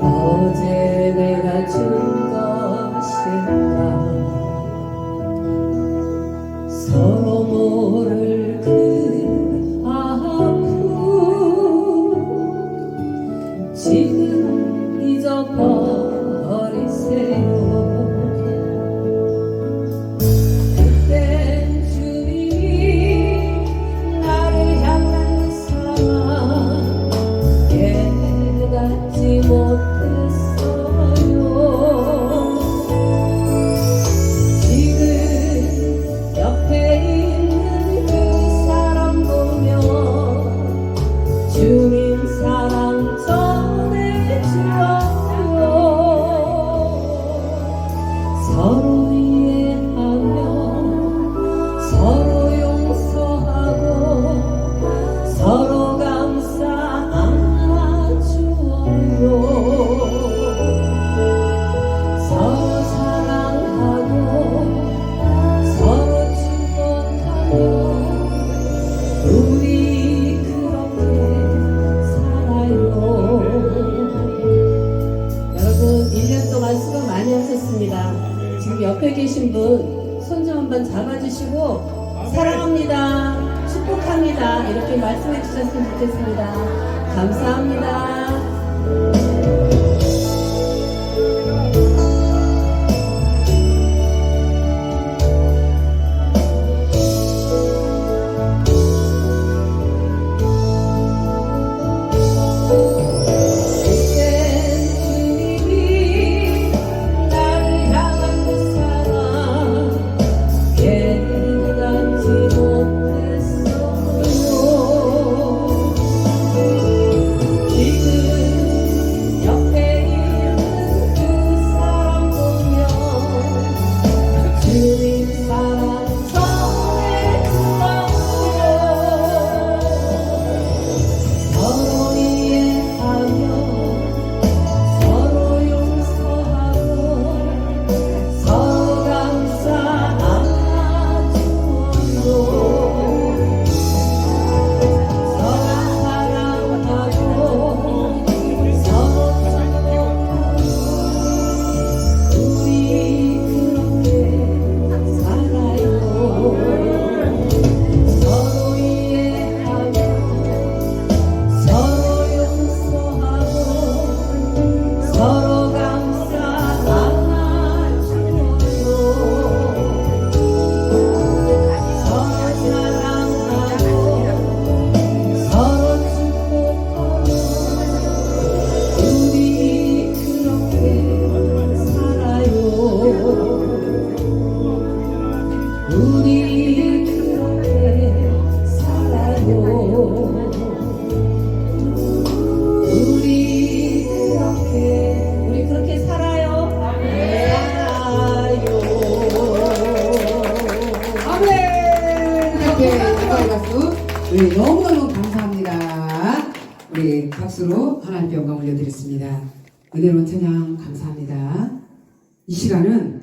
어제 서로 이 옆에 계신 분 손 좀 한번 잡아주시고 사랑합니다. 축복합니다. 이렇게 말씀해 주셨으면 좋겠습니다. 감사합니다 박수. 우리 너무너무 감사합니다. 우리 박수로 하나님께 영광 올려드렸습니다. 은혜로운 찬양 감사합니다. 이 시간은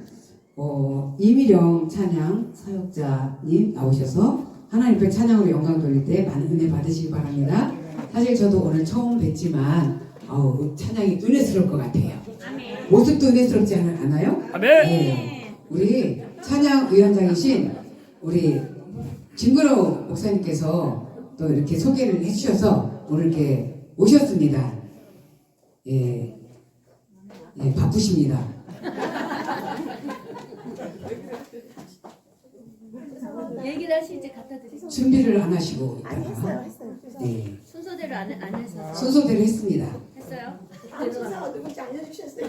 어, 이미령 찬양 사역자님 나오셔서 하나님께 찬양으로 영광 돌릴 때 많은 은혜 받으시기 바랍니다. 사실 저도 오늘 처음 뵀지만 어우, 찬양이 은혜스러울 것 같아요. 모습도 은혜스럽지 않- 않아요? 아멘. 네. 우리 찬양 위원장이신 우리 김근호 목사님께서 또 이렇게 소개를 해주셔서 오늘 이렇게 오셨습니다. 예, 예 바쁘십니다. 얘기를 하시지 갖다 드리세요. 준비를 안 하시고 아니 있다가 했어요 했어요 네, 순서대로 안, 안 해서 순서대로 했습니다. 했어요. 다음 순서가 누군지 알려주셨어요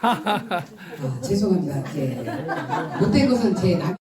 아, 죄송합니다. 예. 못된 것은 제 남.